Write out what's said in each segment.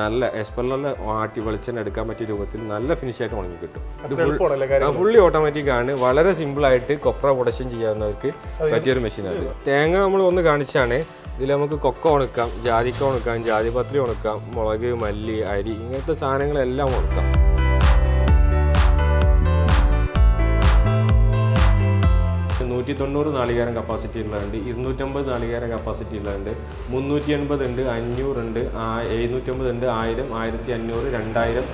നല്ല എസ്പെല്ലറിൽ ആട്ടി വെളിച്ചെണ്ണ എടുക്കാൻ പറ്റിയ രൂപത്തിൽ നല്ല ഫിനിഷ് ആയിട്ട് ഉണങ്ങി കിട്ടും. ഇത് ഫുള്ളി ഓട്ടോമാറ്റിക് ആണ്. വളരെ സിമ്പിൾ ആയിട്ട് കൊപ്ര പ്രൊഡക്ഷൻ ചെയ്യാവുന്നവർക്ക് പറ്റിയൊരു മെഷീൻ അത്. തേങ്ങ നമ്മൾ ഒന്ന് കാണിച്ചാണ്. ഇതിൽ നമുക്ക് കൊക്ക ഉണക്കാം ജാതിക്ക ഉണക്കാം ജാതിപത്രി ഉണക്കാം മുളക് മല്ലി അരി ഇങ്ങനത്തെ സാധനങ്ങളെല്ലാം ഉണക്കാം. നൂറ്റി തൊണ്ണൂറ് നാളികേരം കപ്പാസിറ്റി ഉള്ളതുണ്ട് ഇരുന്നൂറ്റമ്പത് നാളികേരം കപ്പാസിറ്റി ഉള്ളതുണ്ട് മുന്നൂറ്റി എൺപത് ഉണ്ട് അഞ്ഞൂറുണ്ട് എഴുന്നൂറ്റമ്പത് ഉണ്ട് ആയിരം ആയിരത്തി അഞ്ഞൂറ് രണ്ടായിരം.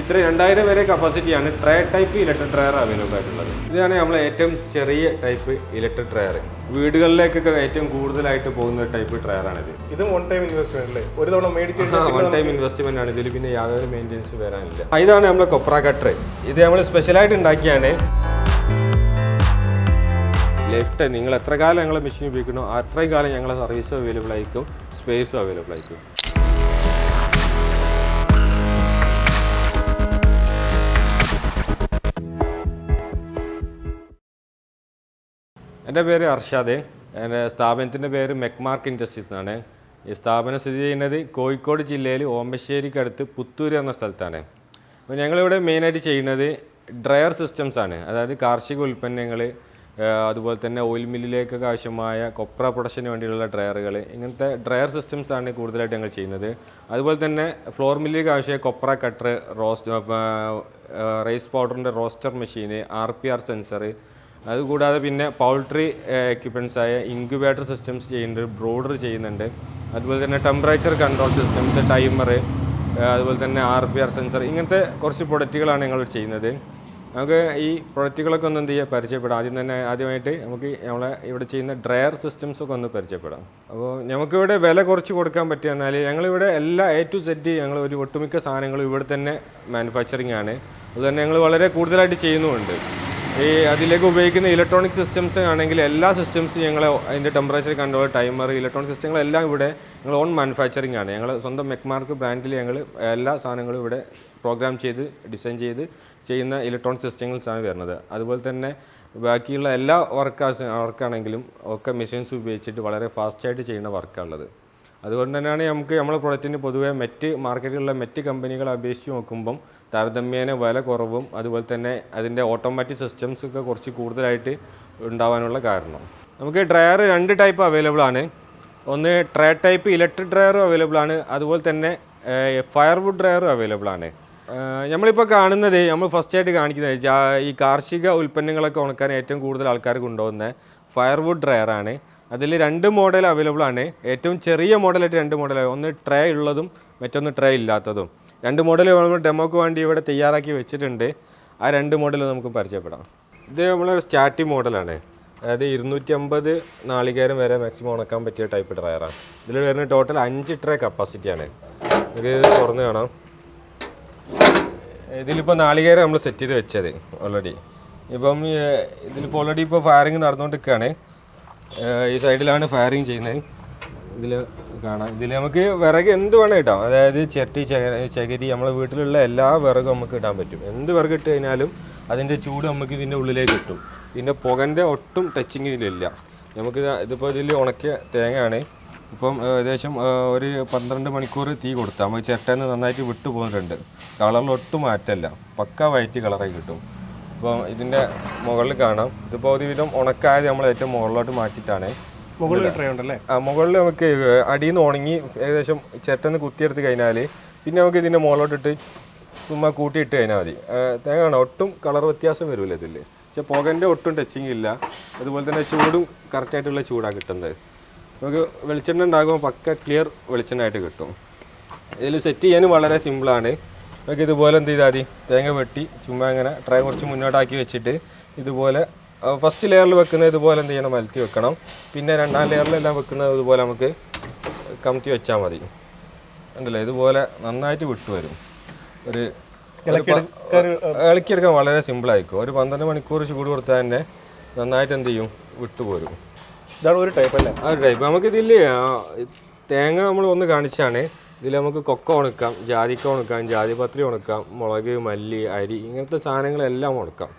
ഇത്ര രണ്ടായിരം വരെ കപ്പാസിറ്റിയാണ് tray type electric dryer available ആയിട്ടുള്ളത്. ഇതാണ് നമ്മൾ ഏറ്റവും ചെറിയ ടൈപ്പ് ഇലക്ട്രിക് ട്രയർ വീടുകളിലേക്കൊക്കെ ഏറ്റവും കൂടുതലായിട്ട് പോകുന്ന ടൈപ്പ് ട്രയറാണിത് ഇത് വൺ ടൈം ഇൻവെസ്റ്റ്മെന്റ് അല്ലേ? ഒരു തവണ മേടിച്ച് വൺ ടൈം ഇൻവെസ്റ്റ്മെന്റ് ആണ്. ഇതിൽ പിന്നെ യാതൊരു മെയിന്റെനൻസ് വരാനില്ല. ഇതാണ് നമ്മളെ കൊപ്ര കട്ടർ ഇത് നമ്മൾ സ്പെഷ്യലായിട്ട് ഉണ്ടാക്കിയാണ്. ലൈഫ് ടൈം നിങ്ങൾ എത്ര കാലം ഞങ്ങൾ മെഷീൻ ഉപയോഗിക്കണോ അത്രയും കാലം ഞങ്ങളെ സർവീസ് അവൈലബിൾ ആയിരിക്കും സ്പേസ് അവൈലബിൾ ആയിരിക്കും. എന്റെ പേര് അർഷാദ് എന്റെ സ്ഥാപനത്തിന്റെ പേര് മെക്മാർക്ക് ഇൻഡസ്ട്രീസ് എന്നാണ്. ഈ സ്ഥാപനം സ്ഥിതി ചെയ്യുന്നത് കോഴിക്കോട് ജില്ലയിൽ ഓമ്പശ്ശേരിക്കടുത്ത് പുത്തൂർ എന്ന സ്ഥലത്താണ്. അപ്പോൾ ഞങ്ങളിവിടെ മെയിനായിട്ട് ചെയ്യുന്നത് ഡ്രയർ സിസ്റ്റംസ് ആണ് അതായത് കാർഷിക ഉൽപ്പന്നങ്ങൾ അതുപോലെ തന്നെ ഓയിൽ മില്ലിലേക്കൊക്കെ ആവശ്യമായ കൊപ്ര പ്രൊഡക്ഷന് വേണ്ടിയുള്ള ഡ്രയറുകൾ ഇങ്ങനത്തെ ഡ്രയർ സിസ്റ്റംസ് ആണ് കൂടുതലായിട്ട് ഞങ്ങൾ ചെയ്യുന്നത്. അതുപോലെ തന്നെ ഫ്ലോർ മില്ലിലേക്ക് ആവശ്യമായ കൊപ്ര കട്ടർ റോസ്റ്റ് റൈസ് പൗഡറിന്റെ റോസ്റ്റർ മെഷീന് ആർ പി ആർ സെൻസർ അതുകൂടാതെ പിന്നെ പൗൾട്രി എക്യുപ്മെന്റ്സ് ആയ ഇൻക്യുബേറ്റർ സിസ്റ്റംസ് ചെയ്യുന്നുണ്ട് ബ്രോഡർ ചെയ്യുന്നുണ്ട്. അതുപോലെ തന്നെ ടെമ്പറേച്ചർ കൺട്രോൾ സിസ്റ്റംസ് ടൈമർ അതുപോലെ തന്നെ ആർ പി ആർ സെൻസർ ഇങ്ങനത്തെ കുറച്ച് പ്രൊഡക്റ്റുകളാണ് ഞങ്ങൾ ചെയ്യുന്നത്. നമുക്ക് ഈ പ്രൊഡക്റ്റുകളൊക്കെ ഒന്ന് എന്ത് ചെയ്യുക പരിചയപ്പെടാം. ആദ്യം തന്നെ ആദ്യമായിട്ട് നമുക്ക് നമ്മളെ ഇവിടെ ചെയ്യുന്ന ഡ്രയർ സിസ്റ്റംസ് ഒക്കെ ഒന്ന് പരിചയപ്പെടാം. അപ്പോൾ നമുക്കിവിടെ വില കുറച്ച് കൊടുക്കാൻ പറ്റുക എന്നാൽ ഞങ്ങളിവിടെ എല്ലാ എ ടു സെറ്റ് ഞങ്ങൾ ഒരു ഒട്ടുമിക്ക സാധനങ്ങളും ഇവിടെ തന്നെ മാനുഫാക്ചറിങ് ആണ്. അതുതന്നെ ഞങ്ങൾ വളരെ കൂടുതലായിട്ട് ചെയ്യുന്നുമുണ്ട്. ഈ അതിലേക്ക് ഉപയോഗിക്കുന്ന ഇലക്ട്രോണിക് സിസ്റ്റംസ് ആണെങ്കിൽ എല്ലാ സിസ്റ്റംസും ഞങ്ങൾ അതിന്റെ ടെമ്പറേച്ചർ കൺട്രോൾ ടൈമർ ഇലക്ട്രോണിക് സിസ്റ്റങ്ങളെല്ലാം ഇവിടെ ഞങ്ങൾ ഓൺ മാനുഫാക്ചറിങ് ആണ്. ഞങ്ങൾ സ്വന്തം മെക്മാർക്ക് ബ്രാൻഡിൽ ഞങ്ങൾ എല്ലാ സാധനങ്ങളും ഇവിടെ പ്രോഗ്രാം ചെയ്ത് ഡിസൈൻ ചെയ്ത് ചെയ്യുന്ന ഇലക്ട്രോണിക് സിസ്റ്റങ്ങൾസാണ് വരുന്നത്. അതുപോലെ തന്നെ ബാക്കിയുള്ള എല്ലാ വർക്കാസ് വർക്കാണെങ്കിലും ഒക്കെ മെഷീൻസ് ഉപയോഗിച്ചിട്ട് വളരെ ഫാസ്റ്റായിട്ട് ചെയ്യുന്ന വർക്കാണുള്ളത് അതുകൊണ്ട് തന്നെയാണ് നമുക്ക് നമ്മുടെ പ്രൊഡക്റ്റിന് പൊതുവേ മറ്റ് മാർക്കറ്റിലുള്ള മറ്റ് കമ്പനികളെ അപേക്ഷിച്ച് നോക്കുമ്പം താരതമ്യേന വില കുറവും അതുപോലെ തന്നെ അതിന്റെ ഓട്ടോമാറ്റിക് സിസ്റ്റംസ് ഒക്കെ കുറച്ച് കൂടുതലായിട്ട് ഉണ്ടാവാനുള്ള കാരണം. നമുക്ക് ഡ്രയർ രണ്ട് ടൈപ്പ് അവൈലബിൾ ആണ്. ഒന്ന് ട്രേ ടൈപ്പ് ഇലക്ട്രിക് ഡ്രയറും അവൈലബിൾ ആണ്. അതുപോലെ തന്നെ ഫയർവുഡ് ഡ്രയറും അവൈലബിൾ ആണ്. നമ്മളിപ്പോൾ കാണുന്നത് നമ്മൾ ഫസ്റ്റ് ആയിട്ട് കാണിക്കുന്നത് ഈ കാർഷിക ഉൽപ്പന്നങ്ങളൊക്കെ ഉണക്കാൻ ഏറ്റവും കൂടുതൽ ആൾക്കാർ കൊണ്ടുപോകുന്ന ഫയർവുഡ് ഡ്രയറാണ് അതിൽ രണ്ട് മോഡൽ അവൈലബിൾ ആണ്. ഏറ്റവും ചെറിയ മോഡലായിട്ട് രണ്ട് മോഡൽ ഒന്ന് ട്രേ ഉള്ളതും മറ്റൊന്ന് ട്രേ ഇല്ലാത്തതും. രണ്ട് മോഡൽ നമ്മൾ ഡെമോക്ക് വേണ്ടി ഇവിടെ തയ്യാറാക്കി വെച്ചിട്ടുണ്ട്. ആ രണ്ട് മോഡൽ നമുക്ക് പരിചയപ്പെടാം. ഇത് നമ്മളൊരു സ്റ്റാർട്ടിംഗ് മോഡലാണ് അതായത് ഇരുന്നൂറ്റി അമ്പത് നാളികേരം വരെ മാക്സിമം ഉണക്കാൻ പറ്റിയ ടൈപ്പ് ഡ്രയറാണ് ഇതിൽ വരുന്ന ടോട്ടൽ അഞ്ച് ട്രേ കപ്പാസിറ്റിയാണ് ഇത് തുറന്ന് കാണാം. ഇതിലിപ്പോൾ നാളികേരം നമ്മൾ സെറ്റ് ചെയ്ത് വെച്ചത് ഓൾറെഡി ഇപ്പം ഇതിലിപ്പോൾ ഓൾറെഡി ഇപ്പോൾ ഫയറിങ് നടന്നുകൊണ്ടിരിക്കുകയാണ്. ഈ സൈഡിലാണ് ഫയറിങ് ചെയ്യുന്നത്. ഇതിൽ കാണാം. ഇതിൽ നമുക്ക് വിറക് എന്ത് വേണം ഇടാം. അതായത് ചെട്ടി ചകരി നമ്മളെ വീട്ടിലുള്ള എല്ലാ വിറകും നമുക്ക് ഇടാൻ പറ്റും. എന്ത് വിറക് ഇട്ട് കഴിഞ്ഞാലും അതിന്റെ ചൂട് നമുക്ക് ഇതിന്റെ ഉള്ളിലേക്ക് കിട്ടും. ഇതിന്റെ പുകന്റെ ഒട്ടും ടച്ചിങ് ഇതിലില്ല. നമുക്ക് ഇത് ഇതിപ്പോൾ ഇതിൽ ഉണക്കിയ തേങ്ങയാണ്. ഇപ്പം ഏകദേശം ഒരു പന്ത്രണ്ട് മണിക്കൂർ തീ കൊടുത്താൽ നമുക്ക് ചിരട്ടേന്ന് നന്നായിട്ട് വിട്ടു പോകുന്നുണ്ട് കളറിൽ ഒട്ടും മാറ്റമല്ല. പക്ക വൈറ്റ് കളറായി കിട്ടും. അപ്പോൾ ഇതിന്റെ മുകളിൽ കാണാം. ഇതിപ്പോൾ ഒരുവിധം ഉണക്കായത് നമ്മൾ ഏറ്റവും മുകളിലോട്ട് മാറ്റിയിട്ടാണ്. മുകളിൽ ട്രേ ഉണ്ടല്ലേ? ആ മുകളിൽ നമുക്ക് അടിയിൽ നിന്ന് ഉണങ്ങി ഏകദേശം ചിരട്ടന്ന് കുത്തിയെടുത്ത് കഴിഞ്ഞാൽ പിന്നെ നമുക്ക് ഇതിന്റെ മുകളിലോട്ടിട്ട് ചുമ്മാ കൂട്ടിയിട്ട് കഴിഞ്ഞാൽ മതി. ആ, തേങ്ങ കാണാം. ഒട്ടും കളർ വ്യത്യാസം വരില്ല ഇതിൽ പക്ഷെ പുകന്റെ ഒട്ടും ടച്ചിങ് ഇല്ല. അതുപോലെ തന്നെ ചൂടും കറക്റ്റായിട്ടുള്ള ചൂടാണ് കിട്ടുന്നത്. നമുക്ക് വെളിച്ചെണ്ണ ഉണ്ടാകുമ്പോൾ പക്ക ക്ലിയർ വെളിച്ചെണ്ണ ആയിട്ട് കിട്ടും. ഇതിൽ സെറ്റ് ചെയ്യാനും വളരെ സിമ്പിളാണ് നമുക്ക് ഇതുപോലെ എന്ത് ചെയ്താൽ മതി? തേങ്ങ വെട്ടി ചുമ്മാ ഇങ്ങനെ ട്രൈ കുറച്ച് മുന്നോട്ടാക്കി വെച്ചിട്ട് ഇതുപോലെ ഫസ്റ്റ് ലെയറിൽ വെക്കുന്നത് ഇതുപോലെ എന്ത് ചെയ്യണം? മലത്തി വെക്കണം. പിന്നെ രണ്ടാം ലെയറിലെല്ലാം വെക്കുന്നത് ഇതുപോലെ നമുക്ക് കമത്തി വെച്ചാൽ മതി. ഉണ്ടല്ലോ ഇതുപോലെ നന്നായിട്ട് വിട്ടു വരും. ഒരു ഇളക്കിയെടുക്കാൻ വളരെ സിമ്പിളായിരിക്കും ഒരു പന്ത്രണ്ട് മണിക്കൂർ ചൂട് കൊടുത്താൽ തന്നെ നന്നായിട്ട് എന്ത് ചെയ്യും? വിട്ടുപോരും ഇതാണ് ഒരു ടൈപ്പ് അല്ലേ? ആ ഒരു ടൈപ്പ് നമുക്കിതിൽ തേങ്ങ നമ്മൾ ഒന്ന് കാണിച്ചാണ്. ഇതിൽ നമുക്ക് കൊക്ക ഉണക്കാം ജാതിക്ക ഉണക്കാം ജാതിപത്രി ഉണക്കാം മുളക് മല്ലി അരി ഇങ്ങനത്തെ സാധനങ്ങളെല്ലാം ഉണക്കാം.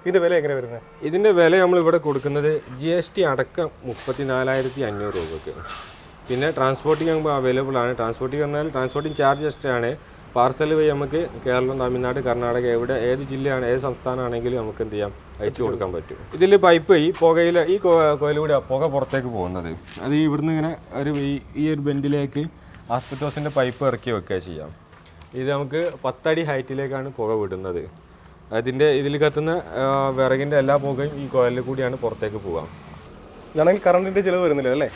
ഇതിന്റെ വില എങ്ങനെ വരുന്നത് ഇതിന്റെ വില നമ്മൾ ഇവിടെ കൊടുക്കുന്നത് ജി എസ് ടി അടക്കം മുപ്പത്തി നാലായിരത്തി അഞ്ഞൂറ് രൂപയ്ക്ക് പിന്നെ ട്രാൻസ്പോർട്ടിംഗ് ആകുമ്പോൾ അവൈലബിൾ ആണ്. ട്രാൻസ്പോർട്ടിംഗ് പറഞ്ഞാൽ ട്രാൻസ്പോർട്ടിംഗ് ചാർജ് എക്സ്ട്രാ ആണ്. പാർസൽ വഴി നമുക്ക് കേരളം തമിഴ്നാട് കർണാടക എവിടെ ഏത് ജില്ലയാണ് ഏത് സംസ്ഥാനമാണെങ്കിലും നമുക്ക് എന്ത് ചെയ്യാം അയച്ചു കൊടുക്കാൻ പറ്റും. ഇതിൽ പൈപ്പ് ഈ പുകയിൽ ഈ കോയിലൂടെ പുക പുറത്തേക്ക് പോകുന്നത്. അത് ഇവിടുന്ന് ഇങ്ങനെ ഒരു ഈ ഈ ഒരു ബെൻഡിലേക്ക് ആസ്പെറ്റോസിന്റെ പൈപ്പ് ഇറക്കി വെക്കുക ചെയ്യാം. ഇത് നമുക്ക് പത്തടി ഹൈറ്റിലേക്കാണ് പുക വിടുന്നത്. അതിന്റെ ഇതിൽ കത്തുന്ന വിറകിന്റെ എല്ലാ പുകയും ഈ കോയലിൽ കൂടിയാണ് പുറത്തേക്ക് പോകാം ഇതാണെങ്കിൽ കറണ്ടിന്റെ ചിലവ് വരുന്നില്ല അല്ലേ?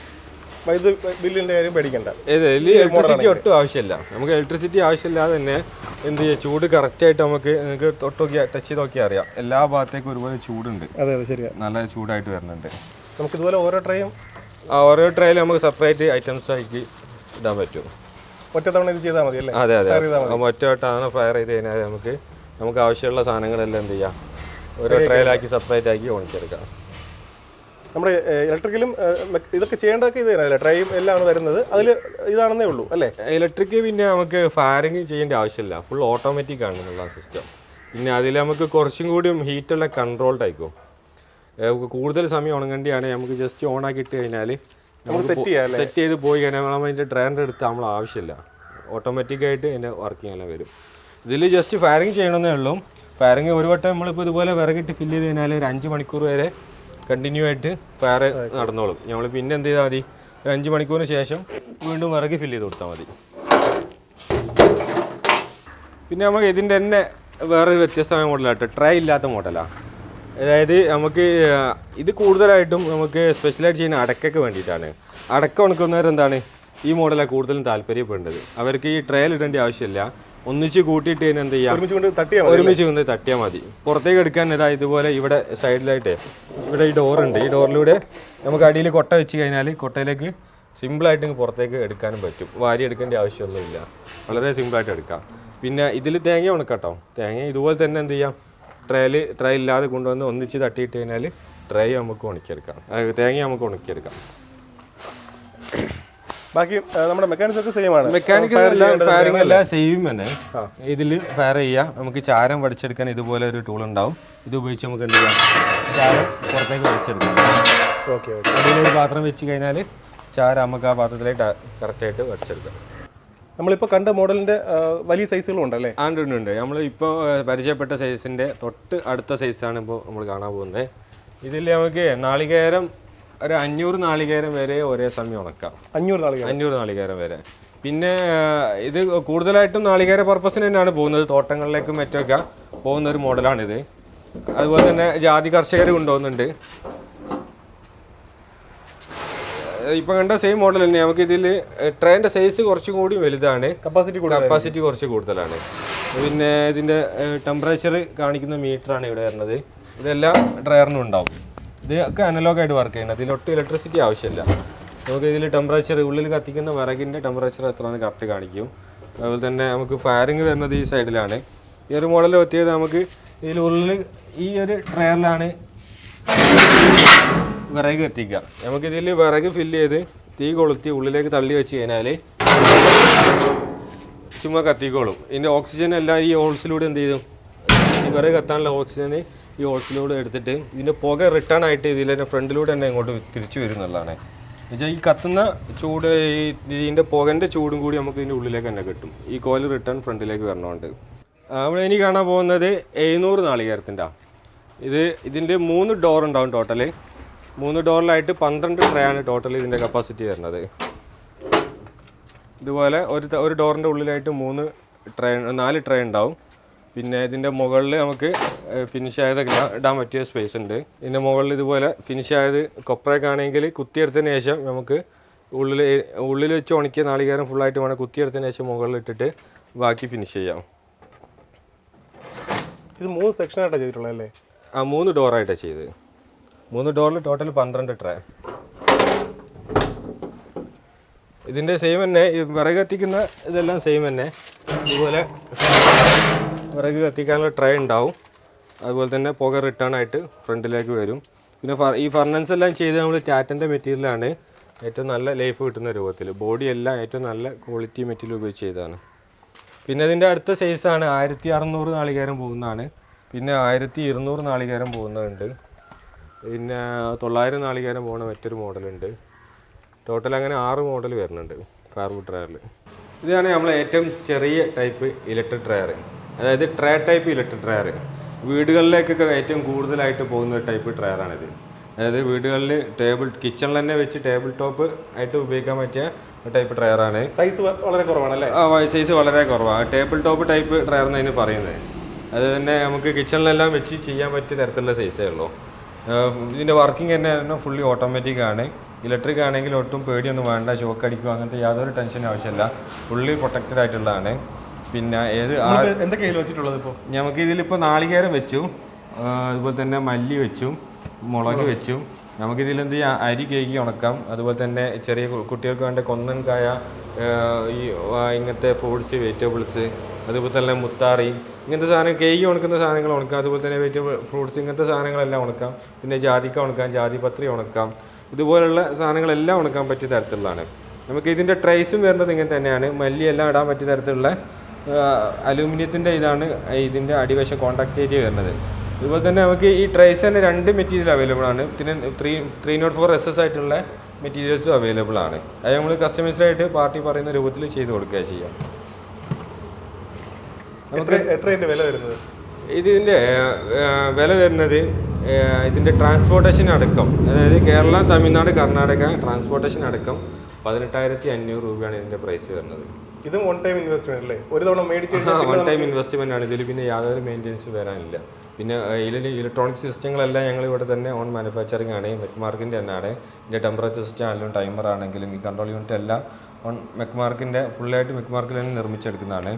വൈദ്യുതി ബില്ലിന്റെ കാര്യം പേടിക്കണ്ട. ഇലക്ട്രിസിറ്റി ഒട്ടും ആവശ്യമില്ല. നമുക്ക് ഇലക്ട്രിസിറ്റി ആവശ്യമില്ലാതെ തന്നെ എന്ത് ചെയ്യുക ചൂട് കറക്റ്റായിട്ട് നമുക്ക് നിങ്ങൾക്ക് തൊട്ട് നോക്കി ടച്ച് ചെയ്ത് നോക്കിയാൽ അറിയാം. എല്ലാ ഭാഗത്തേക്കും ഒരുപോലെ ചൂടുണ്ട്. അതെ അതെ ശരിയാണ് നല്ല ചൂടായിട്ട് വരുന്നുണ്ട്. നമുക്ക് ഇതുപോലെ ഓരോ ട്രേയും ആ ഓരോ ട്രയൽ നമുക്ക് സെപ്പറേറ്റ് ഐറ്റംസ് ആക്കി ഇടാൻ പറ്റും. ഒറ്റത്തവണ തവണ ഇത് ചെയ്താൽ മതി അല്ലേ? അതെ അതെ. Fire ചെയ്താൽ ഒറ്റ വട്ടമാണ് ഫയർ ചെയ്ത് കഴിഞ്ഞാൽ നമുക്ക് നമുക്ക് ആവശ്യമുള്ള സാധനങ്ങളെല്ലാം എന്ത് ചെയ്യാം? ഓരോ ട്രയലാക്കി സെപ്പറേറ്റ് ആക്കി ഓണിച്ചെടുക്കാം. നമ്മുടെ ഇലക്ട്രിക്കലും ഇതൊക്കെ ചെയ്യേണ്ടതൊക്കെ ഇത് തന്നെയല്ലേ ട്രൈയും എല്ലാം വരുന്നത്. അതിൽ ഇതാണെന്നേ ഉള്ളൂ അല്ലേ? ഇലക്ട്രിക്ക് പിന്നെ നമുക്ക് ഫയറിങ് ചെയ്യേണ്ട ആവശ്യമില്ല. ഫുൾ ഓട്ടോമാറ്റിക് ആണ് എന്നുള്ള സിസ്റ്റം പിന്നെ അതിൽ നമുക്ക് കുറച്ചും കൂടിയും ഹീറ്റെല്ലാം കൺട്രോൾഡ് ആയിക്കും. കൂടുതൽ സമയം ഉണങ്ങേണ്ടിയാണ്. നമുക്ക് ജസ്റ്റ് ഓൺ ആക്കി ഇട്ട് കഴിഞ്ഞാൽ സെറ്റ് ചെയ്ത് പോയി കഴിഞ്ഞാൽ നമ്മൾ അതിന്റെ ഡ്രൈന്റെ എടുത്ത് നമ്മൾ ആവശ്യമില്ല. ഓട്ടോമാറ്റിക്കായിട്ട് അതിന്റെ വർക്കിംഗ് എല്ലാം വരും. ഇതിൽ ജസ്റ്റ് ഫയറിങ് ചെയ്യണമെന്നേ ഉള്ളൂ. ഫയറിങ് ഒരു വട്ടം നമ്മളിപ്പോൾ ഇതുപോലെ വിറകിട്ട് ഫില്ല് ചെയ്ത് കഴിഞ്ഞാൽ ഒരു അഞ്ച് മണിക്കൂർ വരെ കണ്ടിന്യൂ ആയിട്ട് ഫയർ നടന്നോളും. നമ്മൾ പിന്നെ എന്ത് ചെയ്താൽ മതി? ഒരു അഞ്ച് മണിക്കൂറിന് ശേഷം വീണ്ടും വിറക് ഫില്ല് ചെയ്ത് കൊടുത്താൽ മതി. പിന്നെ നമുക്ക് ഇതിന്റെ തന്നെ വേറൊരു വ്യത്യസ്തമായ മോഡലായിട്ട് ട്രൈ ഇല്ലാത്ത മോഡലാണ് അതായത് നമുക്ക് ഇത് കൂടുതലായിട്ടും നമുക്ക് സ്പെഷ്യലായിട്ട് ചെയ്യുന്ന അടക്കയ്ക്ക് വേണ്ടിയിട്ടാണ്. അടക്ക ഉണക്കുന്നവർ എന്താണ്? ഈ മോഡലാണ് കൂടുതലും താല്പര്യപ്പെടേണ്ടത് അവർക്ക് ഈ ട്രയൽ ഇടേണ്ട ആവശ്യമില്ല. ഒന്നിച്ച് കൂട്ടിയിട്ട് കഴിഞ്ഞാൽ എന്ത് ചെയ്യാം? ഒരുമിച്ച് കൊണ്ട് തട്ടിയാൽ മതി പുറത്തേക്ക് എടുക്കാൻ ഇതാ ഇതുപോലെ ഇവിടെ സൈഡിലായിട്ട് ഇവിടെ ഈ ഡോറുണ്ട് ഈ ഡോറിലൂടെ നമുക്ക് അടിയിൽ കൊട്ട വെച്ച് കഴിഞ്ഞാൽ കൊട്ടയിലേക്ക് സിമ്പിളായിട്ട് പുറത്തേക്ക് എടുക്കാനും പറ്റും. വാരി എടുക്കേണ്ട ആവശ്യമൊന്നുമില്ല. വളരെ സിമ്പിളായിട്ട് എടുക്കാം. പിന്നെ ഇതിൽ തേങ്ങ ഉണക്കട്ടോ. തേങ്ങ ഇതുപോലെ തന്നെ എന്ത് ചെയ്യാം? ട്രേയിൽ ട്രേ ഇല്ലാതെ കൊണ്ടുവന്ന് ഒന്നിച്ച് തട്ടിയിട്ട് കഴിഞ്ഞാൽ ട്രേ നമുക്ക് ഉണക്കിയെടുക്കാം. തേങ്ങ നമുക്ക് ഉണക്കിയെടുക്കാം. ബാക്കി നമ്മുടെ മെക്കാനിക്സ് ഒക്കെ സെയിം ആണ്. മെക്കാനിക്സ് ഫയറിംഗ് എല്ലാം സെയിം തന്നെ. ഇതിൽ ഫയർ ചെയ്യാം. നമുക്ക് ചാരം വടിച്ചെടുക്കാൻ ഇതുപോലെ ഒരു ടൂൾ ഉണ്ടാവും. ഇത് ഉപയോഗിച്ച് നമുക്ക് എന്ത് ചെയ്യാം? ചാരം പുറത്തേക്ക് വടിച്ചെടുക്കാം ഓക്കെ ഓക്കെ. അതിലൊരു പാത്രം വെച്ച് കഴിഞ്ഞാൽ ചാരം നമുക്ക് ആ പാത്രത്തിലേക്ക് കറക്റ്റായിട്ട് വടിച്ചെടുക്കാം നമ്മളിപ്പോൾ കണ്ട മോഡലിന്റെ വലിയ സൈസുകളും ഉണ്ടല്ലേ ആണ്ട് ഉണ്ട് ഉണ്ട് നമ്മൾ ഇപ്പോൾ പരിചയപ്പെട്ട സൈസിന്റെ തൊട്ട് അടുത്ത സൈസാണ് ഇപ്പോൾ നമ്മൾ കാണാൻ പോകുന്നത് ഇതിൽ നമുക്ക് നാളികേരം ഒരു അഞ്ഞൂറ് നാളികേരം വരെ ഒരേ സമയം ഉണക്കാം. അഞ്ഞൂറ് നാളികേരം. അഞ്ഞൂറ് നാളികേരം വരെ. പിന്നെ ഇത് കൂടുതലായിട്ടും നാളികേര പർപ്പസിന് തന്നെയാണ് പോകുന്നത്. തോട്ടങ്ങളിലേക്കും മറ്റൊക്കെ പോകുന്ന ഒരു മോഡലാണിത് അതുപോലെ തന്നെ ജാതി കർഷകർ കൊണ്ടുപോകുന്നുണ്ട് ഇപ്പൊ കണ്ട സെയിം മോഡൽ തന്നെ. നമുക്ക് ഇതിൽ ട്രെയിന്റെ സൈസ് കുറച്ചും കൂടി വലുതാണ്. കപ്പാസിറ്റി കപ്പാസിറ്റി കുറച്ച് കൂടുതലാണ്. പിന്നെ ഇതിന്റെ ടെമ്പറേച്ചർ കാണിക്കുന്ന മീറ്ററാണ് ഇവിടെ വരുന്നത്. ഇതെല്ലാം ഡ്രയറിനും ഉണ്ടാവും. ഇത് ഒക്കെ അനലോഗ് ആയിട്ട് വർക്ക് ചെയ്യുന്നത് ഇതിലൊട്ടും ഇലക്ട്രിസിറ്റി ആവശ്യമില്ല. നമുക്ക് ഇതിൽ ടെമ്പറേച്ചർ ഉള്ളിൽ കത്തിക്കുന്ന വിറകിന്റെ ടെമ്പറേച്ചർ എത്രയാണ് കറക്റ്റ് കാണിക്കും. അതുപോലെ തന്നെ നമുക്ക് ഫയറിങ് വരുന്നത് ഈ സൈഡിലാണ് ഈ ഒരു മോഡൽ പറ്റിയത് നമുക്ക് ഇതിൽ ഉള്ളിൽ ഈ ഒരു ട്രയറിലാണ് വിറക് കത്തിക്കാം നമുക്ക് ഇതിൽ വിറക് ഫില്ല് ചെയ്ത് തീ കൊളുത്തി ഉള്ളിലേക്ക് തള്ളി വെച്ച് കഴിഞ്ഞാൽ ചുമ്മാ കത്തിക്കോളും. ഇതിന്റെ ഓക്സിജൻ എല്ലാം ഈ ഹോൾസിലൂടെ എന്ത് ചെയ്തു ഈ വിറക് കത്താനുള്ള ഓക്സിജൻ ഈ ഹോൾസിലൂടെ എടുത്തിട്ട് ഇതിന്റെ പുക റിട്ടേൺ ആയിട്ട് ഇതിൽ തന്നെ ഫ്രണ്ടിലൂടെ തന്നെ ഇങ്ങോട്ട് തിരിച്ചു വരുന്നുള്ളതാണ് എന്നുവെച്ചാൽ ഈ കത്തുന്ന ചൂട് ഈ ഇതിന്റെ പുകന്റെ ചൂടും കൂടി നമുക്ക് ഇതിന്റെ ഉള്ളിലേക്ക് തന്നെ കിട്ടും. ഈ കോയിൽ റിട്ടേൺ ഫ്രണ്ടിലേക്ക് വരണമുണ്ട് നമ്മൾ ഇനി കാണാൻ പോകുന്നത് എഴുന്നൂറ് നാളികേരത്തിന്റെ ഇത് ഇതിന്റെ മൂന്ന് ഡോർ ഉണ്ടാവും ടോട്ടൽ മൂന്ന് ഡോറിലായിട്ട് പന്ത്രണ്ട് ട്രേ ആണ് ടോട്ടൽ ഇതിന്റെ കപ്പാസിറ്റി വരുന്നത്. ഇതുപോലെ ഒരു ഒരു ഡോറിന്റെ ഉള്ളിലായിട്ട് മൂന്ന് ട്രേ നാല് ട്രേ ഉണ്ടാവും. പിന്നെ ഇതിന്റെ മുകളിൽ നമുക്ക് ഫിനിഷ് ആയത് ഇടാൻ പറ്റിയ സ്പേസ് ഉണ്ട്. ഇതിന്റെ മുകളിൽ ഇതുപോലെ ഫിനിഷ് ആയത് കൊപ്രയൊക്കെ ആണെങ്കിൽ കുത്തിയെടുത്തതിന് ശേഷം നമുക്ക് ഉള്ളിൽ ഉള്ളിൽ വെച്ച് ഉണക്കിയ നാളികേരം ഫുള്ളായിട്ട് വേണം കുത്തിയെടുത്തതിന് ശേഷം മുകളിൽ ഇട്ടിട്ട് ബാക്കി ഫിനിഷ് ചെയ്യാം. ഇത് മൂന്ന് സെക്ഷനായിട്ടാണ് ചെയ്തിട്ടുള്ളത് അല്ലേ ആ മൂന്ന് ഡോറായിട്ടാണ് ചെയ്തത്. മൂന്ന് ഡോറിൽ ടോട്ടൽ പന്ത്രണ്ട് ട്രേ ഇതിന്റെ സെയിം തന്നെ ഈ വിറക് കത്തിക്കുന്ന ഇതെല്ലാം സെയിം തന്നെ. ഇതുപോലെ വിറക് കത്തിക്കാനുള്ള ട്രേ ഉണ്ടാവും. അതുപോലെ തന്നെ പുക റിട്ടേൺ ആയിട്ട് ഫ്രണ്ടിലേക്ക് വരും. പിന്നെ ഈ ഫർണൻസ് എല്ലാം ചെയ്ത് നമ്മൾ ടാറ്റന്റെ മെറ്റീരിയലാണ് ഏറ്റവും നല്ല ലൈഫ് കിട്ടുന്ന രൂപത്തിൽ ബോഡി എല്ലാം ഏറ്റവും നല്ല ക്വാളിറ്റി മെറ്റീരിയൽ ഉപയോഗിച്ച് ചെയ്തതാണ്. പിന്നെ ഇതിന്റെ അടുത്ത സൈസാണ് ആയിരത്തി അറുന്നൂറ് നാളികേരം പോകുന്നതാണ്. പിന്നെ ആയിരത്തി ഇരുന്നൂറ് നാളികേരം പോകുന്നതുണ്ട്. പിന്നെ തൊള്ളായിരം നാളികേരം പോകുന്ന മറ്റൊരു മോഡലുണ്ട്. ടോട്ടൽ അങ്ങനെ ആറ് മോഡൽ വരുന്നുണ്ട് ഫയർവുഡ് ഡ്രയറിൽ ഇതാണ് നമ്മൾ ഏറ്റവും ചെറിയ ടൈപ്പ് ഇലക്ട്രിക് ഡ്രയർ അതായത് ട്രേ ടൈപ്പ് ഇലക്ട്രിക് ഡ്രയർ വീടുകളിലേക്കൊക്കെ ഏറ്റവും കൂടുതലായിട്ട് പോകുന്ന ടൈപ്പ് ഡ്രയറാണിത് അതായത് വീടുകളിൽ ടേബിൾ കിച്ചണിൽ തന്നെ വെച്ച് ടേബിൾ ടോപ്പ് ആയിട്ട് ഉപയോഗിക്കാൻ പറ്റിയ ടൈപ്പ് ഡ്രയറാണ് സൈസ് വളരെ കുറവാണ് അല്ലേ? ആ സൈസ് വളരെ കുറവാണ് ടേബിൾ ടോപ്പ് ടൈപ്പ് ഡ്രയർ എന്നതിന് പറയുന്നത്. അത് തന്നെ നമുക്ക് കിച്ചണിലെല്ലാം വെച്ച് ചെയ്യാൻ പറ്റിയ തരത്തിലുള്ള സൈസേ ഉള്ളൂ. ഇതിന്റെ വർക്കിംഗ് തന്നെ ആയിരുന്നു ഫുള്ളി ഓട്ടോമാറ്റിക് ആണ്. ഇലക്ട്രിക് ആണെങ്കിൽ ഒട്ടും പേടിയൊന്നും വേണ്ട ഷോക്ക് അടിക്കുക അങ്ങനത്തെ യാതൊരു ടെൻഷനും ആവശ്യമില്ല. ഫുള്ളി പ്രൊട്ടക്റ്റഡ് ആയിട്ടുള്ളതാണ്. പിന്നെ ഏത് എന്തൊക്കെയാണ് വെച്ചിട്ടുള്ളത് ഇപ്പോൾ നമുക്ക് ഇതിലിപ്പോൾ നാളികേരം വെച്ചു. അതുപോലെ തന്നെ മല്ലി വെച്ചു മുളക് വെച്ചു. നമുക്കിതിൽ എന്ത് ചെയ്യാം? അരി കേക്ക് ഉണക്കാം. അതുപോലെ തന്നെ ചെറിയ കുട്ടികൾക്ക് വേണ്ട കൊന്നൻകായ ഈ ഇങ്ങനത്തെ ഫ്രൂട്ട്സ് വെജിറ്റബിൾസ് അതുപോലെ തന്നെ മുത്താറി ഇങ്ങനത്തെ സാധനം കേക്ക് ഉണക്കുന്ന സാധനങ്ങൾ ഉണക്കാം. അതുപോലെ തന്നെ വെജിറ്റബിൾ ഫ്രൂട്ട്സ് ഇങ്ങനത്തെ സാധനങ്ങളെല്ലാം ഉണക്കാം. പിന്നെ ജാതിക്ക ഉണക്കാം ജാതിപത്രി ഉണക്കാം. ഇതുപോലുള്ള സാധനങ്ങളെല്ലാം ഉണക്കാൻ പറ്റിയ തരത്തിലുള്ളതാണ്. നമുക്ക് ഇതിന്റെ ട്രേസും വരുന്നത് ഇങ്ങനെ തന്നെയാണ്. മല്ലിയെല്ലാം ഇടാൻ പറ്റിയ തരത്തിലുള്ള അലൂമിനിയത്തിന്റെ ഇതാണ് ഇതിന്റെ അടിവശം കോൺടാക്ട് ഏരിയ വരുന്നത്. അതുപോലെ തന്നെ നമുക്ക് ഈ ട്രേസ് തന്നെ രണ്ട് മെറ്റീരിയൽ അവൈലബിൾ ആണ്. പിന്നെ three three nought four S S ആയിട്ടുള്ള മെറ്റീരിയൽസും അവൈലബിൾ ആണ്. അത് നമ്മൾ കസ്റ്റമൈസ്ഡായിട്ട് പാർട്ടി പറയുന്ന രൂപത്തിൽ ചെയ്ത് കൊടുക്കുക ചെയ്യാം. എത്ര എത്ര ഇതിന്റെ വില വരുന്നത്? ഇതിന്റെ വില വരുന്നത് ഇതിന്റെ ഇതിന്റെ ട്രാൻസ്പോർട്ടേഷൻ അടക്കം. അതായത് കേരള തമിഴ്നാട് കർണാടക ട്രാൻസ്പോർട്ടേഷൻ അടക്കം പതിനെട്ടായിരത്തി അഞ്ഞൂറ് രൂപയാണ് ഇതിന്റെ പ്രൈസ് വരുന്നത്. ഇതും വൺ ടൈം ഇൻവെസ്റ്റ്മെന്റ് അല്ലേ? ഒരു തവണ മേടിച്ച് വൺ ടൈം ഇൻവെസ്റ്റ്മെന്റ് ആണ്. ഇതിൽ പിന്നെ യാതൊരു മെയിന്റെനൻസ് വരാനില്ല. പിന്നെ ഇതിൽ ഇലക്ട്രോണിക് സിസ്റ്റങ്ങളെല്ലാം ഞങ്ങൾ ഇവിടെ തന്നെ ഓൺ മാനുഫാക്ചറിങ് ആണ്. മെക്മാർക്കിന്റെ തന്നെയാണ് ഇതിന്റെ ടെമ്പറേച്ചർ സിസ്റ്റം ആണെങ്കിലും ടൈമർ ആണെങ്കിലും ഈ കൺട്രോൾ യൂണിറ്റ് എല്ലാം ഓൺ മെക്മാർക്കിന്റെ ഫുള്ളായിട്ട് മെക്മാർക്കിൽ തന്നെ നിർമ്മിച്ചെടുക്കുന്നതാണ്.